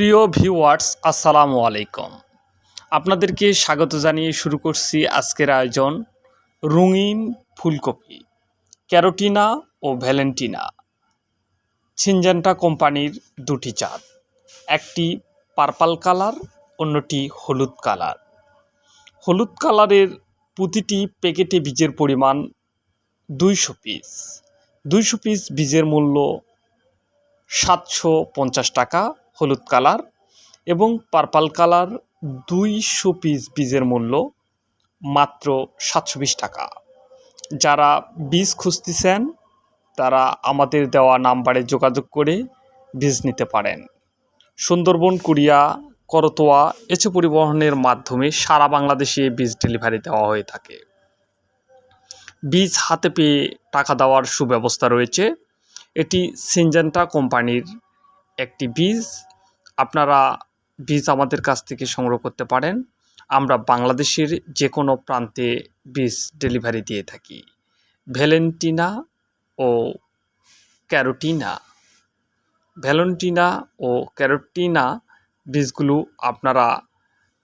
প্রিয় ভিউয়ার্স, আসসালামু আলাইকুম। আপনাদেরকে স্বাগত জানিয়ে শুরু করছি আজকের আয়োজন রঙিন ফুলকপি, ক্যারোটিনা ও ভ্যালেন্টিনা, ছিনজান্টা কোম্পানির দুটি জাত। একটি পার্পাল কালার, অন্যটি হলুদ কালার। হলুদ কালারের প্রতিটি প্যাকেটে বীজের পরিমাণ দুইশো পিস। দুইশো পিস বীজের মূল্য সাতশো পঞ্চাশ টাকা হলুদ কালার এবং পার্পাল কালার দুইশো পিস বীজের মূল্য মাত্র সাতশো বিশ টাকা। যারা বীজ খুঁজতেছেন, তারা আমাদের দেওয়া নাম্বারে যোগাযোগ করে বীজ নিতে পারেন। সুন্দরবন, কুরিয়া, করতোয়া এছে পরিবহনের মাধ্যমে সারা বাংলাদেশে বীজ ডেলিভারি দেওয়া হয়ে থাকে। বীজ হাতে পেয়ে টাকা দেওয়ার সুব্যবস্থা রয়েছে। এটি সিনজেন্টা কোম্পানির একটি বীজ। আপনারা বীজ আমাদের কাছ থেকে সংগ্রহ করতে পারেন। আমরা বাংলাদেশের যে কোনো প্রান্তে বীজ ডেলিভারি দিয়ে থাকি। ভ্যালেন্টিনা ও ক্যারোটিনা। ভ্যালেন্টিনা ও ক্যারোটিনা বীজগুলো আপনারা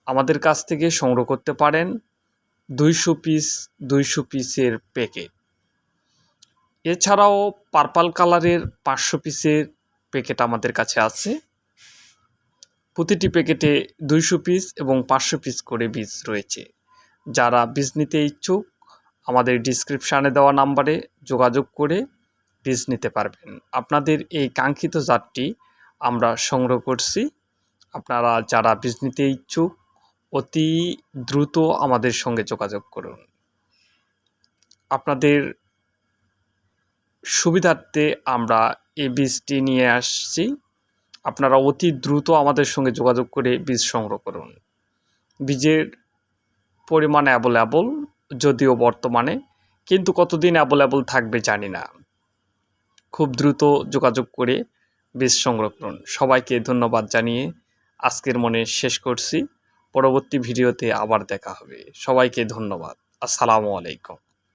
আমাদের কাছ থেকে সংগ্রহ করতে পারেন। দুইশো পিস, দুইশো পিসের প্যাকেট। এছাড়াও পার্পাল কালারের পাঁচশো পিসের প্যাকেট আমাদের কাছে আছে। প্রতিটি প্যাকেটে দুইশো পিস এবং পাঁচশো পিস করে বীজ রয়েছে। যারা বীজ নিতে ইচ্ছুক, আমাদের ডিসক্রিপশানে দেওয়া নাম্বারে যোগাযোগ করে বীজ নিতে পারবেন। আপনাদের এই কাঙ্ক্ষিত জাতটি আমরা সংগ্রহ করছি। আপনারা যারা বীজ নিতে ইচ্ছুক, অতি দ্রুত আমাদের সঙ্গে যোগাযোগ করুন। আপনাদের সুবিধার্থে আমরা এই বীজটি নিয়ে আসছি। আপনারা অতি দ্রুত আমাদের সঙ্গে যোগাযোগ করে বীজ সংগ্রহ করুন। বীজের পরিমাণ অ্যাভেলেবল যদিও বর্তমানে, কিন্তু কতদিন অ্যাভেলেবল থাকবে জানি না। খুব দ্রুত যোগাযোগ করে বীজ সংগ্রহ করুন। সবাইকে ধন্যবাদ জানিয়ে আজকের মনে শেষ করছি। পরবর্তী ভিডিওতে আবার দেখা হবে। সবাইকে ধন্যবাদ। আসসালামু আলাইকুম।